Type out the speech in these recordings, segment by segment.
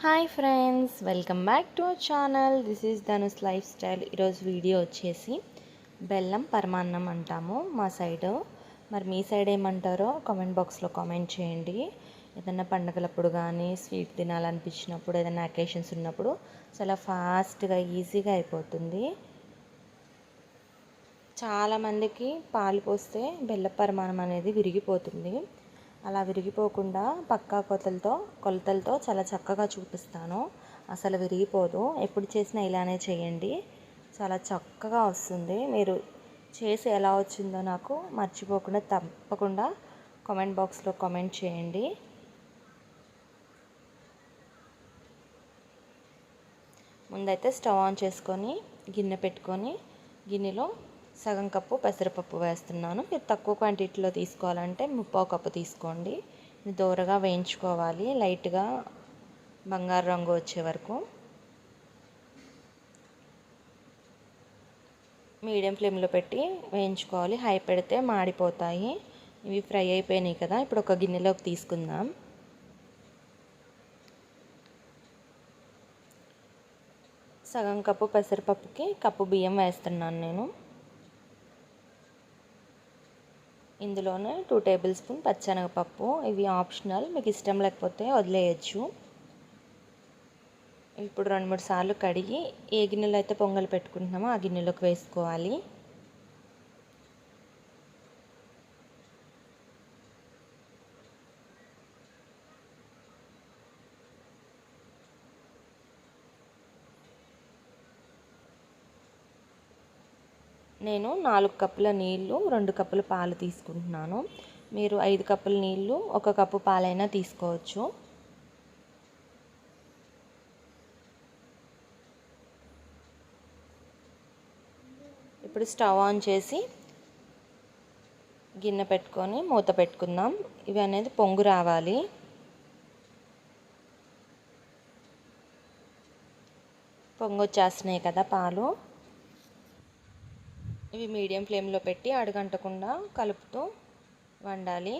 Hi friends welcome back to our channel. This is Dhanus lifestyle ఈరోజు video వచ్చేసి బెల్లం పరమాన్నం అంటాము మా సైడ్. మరి మీ సైడ్ ఏమంటారో కామెంట్ బాక్స్లో కామెంట్ చేయండి. ఏదైనా పండగలప్పుడు కానీ స్వీట్ తినాలనిపించినప్పుడు ఏదైనా అకేషన్స్ ఉన్నప్పుడు చాలా ఫాస్ట్గా ఈజీగా అయిపోతుంది. చాలామందికి పాలు పోస్తే బెల్ల పరమాణం అనేది విరిగిపోతుంది. అలా విరిగిపోకుండా పక్కా కొలతలతో కొలతలతో చాలా చక్కగా చూపిస్తాను. అసలు విరిగిపోదు. ఎప్పుడు చేసినా ఇలానే చేయండి. చాలా చక్కగా వస్తుంది. మీరు చేసి ఎలా వచ్చిందో నాకు మర్చిపోకుండా తప్పకుండా కామెంట్ బాక్స్లో కామెంట్ చేయండి. ముందైతే స్టవ్ ఆన్ చేసుకొని గిన్నె పెట్టుకొని గిన్నెలో సగం కప్పు పెసరపప్పు వేస్తున్నాను. మీరు తక్కువ క్వాంటిటీలో తీసుకోవాలంటే ముప్పావు కప్పు తీసుకోండి. దూరగా వేయించుకోవాలి. లైట్గా బంగారు రంగు వచ్చే వరకు. మీడియం ఫ్లేమ్లో పెట్టి వేయించుకోవాలి. హై పెడితే మాడిపోతాయి. ఇవి ఫ్రై అయిపోయినాయి కదా ఇప్పుడు ఒక గిన్నెలోకి తీసుకుందాం. సగం కప్పు పెసరపప్పుకి కప్పు బియ్యం వేస్తున్నాను నేను. ఇందులోనే టూ టేబుల్ స్పూన్ పచ్చెనగపప్పు. ఇవి ఆప్షనల్ మీకు ఇష్టం లేకపోతే వదిలేయచ్చు. ఇప్పుడు రెండు మూడు సార్లు కడిగి ఏ గిన్నెలో అయితే పొంగల్ పెట్టుకుంటున్నామో ఆ గిన్నెలోకి వేసుకోవాలి. నేను నాలుగు కప్పుల నీళ్ళు రెండు కప్పుల పాలు తీసుకుంటున్నాను. మీరు ఐదు కప్పుల నీళ్ళు ఒక కప్పు పాలైనా తీసుకోవచ్చు. ఇప్పుడు స్టవ్ ఆన్ చేసి గిన్నె పెట్టుకొని మూత పెట్టుకుందాం. ఇవి అనేది పొంగు రావాలి. పొంగు వచ్చేస్తున్నాయి కదా పాలు. ఇవి మీడియం ఫ్లేమ్లో పెట్టి అడుగంటకుండా కలుపుతూ వండాలి.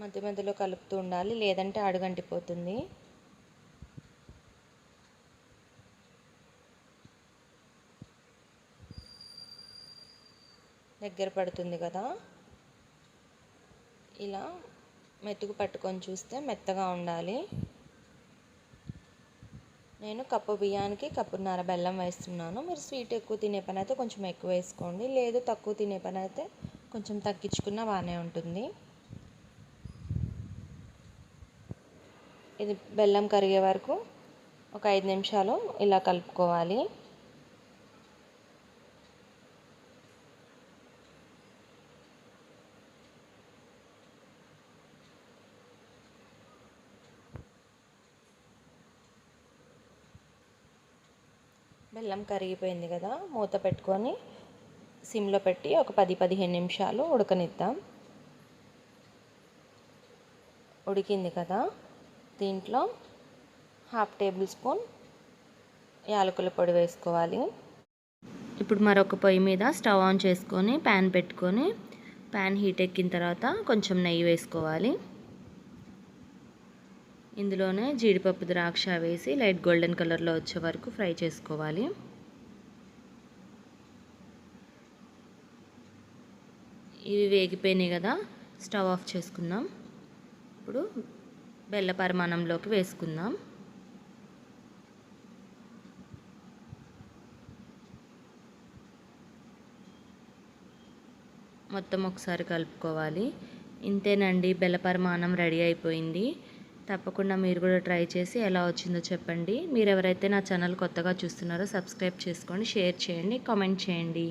మధ్య మధ్యలో కలుపుతూ ఉండాలి లేదంటే అడుగంటిపోతుంది. దగ్గర పడుతుంది కదా. ఇలా మెతుకు పట్టుకొని చూస్తే మెత్తగా ఉండాలి. నేను కప్పు బియ్యానికి కప్పున్నర బెల్లం వేస్తున్నాను. మీరు స్వీట్ ఎక్కువ తినే పని అయితే కొంచెం ఎక్కువ వేసుకోండి. లేదు తక్కువ తినే పని అయితే కొంచెం తగ్గించుకున్న బాగానే ఉంటుంది. ఇది బెల్లం కరిగే వరకు ఒక ఐదు నిమిషాలు ఇలా కలుపుకోవాలి. బెల్లం కరిగిపోయింది కదా మూత పెట్టుకొని సిమ్లో పెట్టి ఒక పది పదిహేను నిమిషాలు ఉడకనిద్దాం. ఉడికింది కదా దీంట్లో హాఫ్ టేబుల్ స్పూన్ యాలకుల పొడి వేసుకోవాలి. ఇప్పుడు మరొక పొయ్యి మీద స్టవ్ ఆన్ చేసుకొని ప్యాన్ పెట్టుకొని ప్యాన్ హీట్ ఎక్కిన తర్వాత కొంచెం నెయ్యి వేసుకోవాలి. ఇందులోనే జీడిపప్పు ద్రాక్ష వేసి లైట్ గోల్డెన్ కలర్లో వచ్చే వరకు ఫ్రై చేసుకోవాలి. ఇవి వేగిపోయినాయి కదా స్టవ్ ఆఫ్ చేసుకుందాం. ఇప్పుడు బెల్ల పరిమాణంలోకి వేసుకుందాం. మొత్తం ఒకసారి కలుపుకోవాలి. ఇంతేనండి బెల్ల పరిమాణం రెడీ అయిపోయింది. తప్పకుండా మీరు కూడా ట్రై చేసి ఎలా వచ్చిందో చెప్పండి. మీరు ఎవరైతే నా ఛానల్ కొత్తగా చూస్తున్నారో సబ్స్క్రైబ్ చేసుకోండి షేర్ చేయండి కామెంట్ చేయండి.